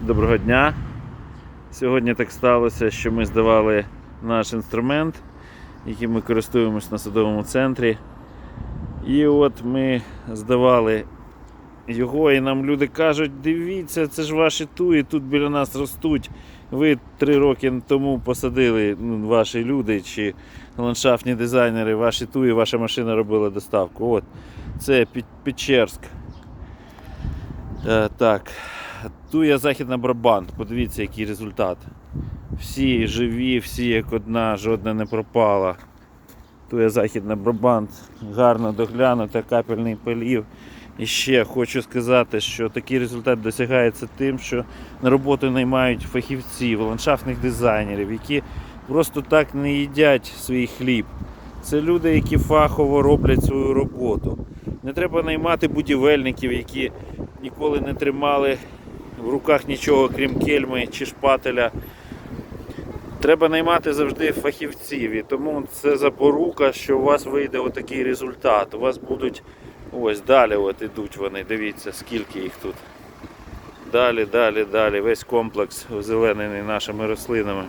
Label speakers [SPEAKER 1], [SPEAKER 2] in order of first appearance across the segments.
[SPEAKER 1] Доброго дня. Сьогодні так сталося, що ми здавали наш інструмент, яким ми користуємось на садовому центрі. І от ми здавали його, і нам люди кажуть, дивіться, це ж ваші туї, тут біля нас ростуть. Ви три роки тому посадили ну, ваші люди чи ландшафтні дизайнери, ваші туї, ваша машина робила доставку. От, це Печерськ. Е, так. Туя Західна Брабант. Подивіться, який результат. Всі живі, всі як одна, жодна не пропала. Туя Західна Брабант гарно доглянута, капельний полів. І ще хочу сказати, що такий результат досягається тим, що на роботу наймають фахівців, ландшафтних дизайнерів, які просто так не їдять свій хліб. Це люди, які фахово роблять свою роботу. Не треба наймати будівельників, які ніколи не тримали в руках нічого, крім кельми чи шпателя. Треба наймати завжди фахівців. І тому це запорука, що у вас вийде отакий результат. У вас будуть ось далі от ідуть вони. Дивіться, скільки їх тут. Далі, далі, далі. Весь комплекс озеленений нашими рослинами.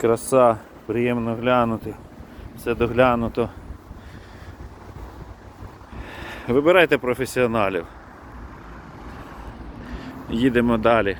[SPEAKER 1] Краса, приємно глянути. Все доглянуто. Вибирайте професіоналів. Їдемо далі.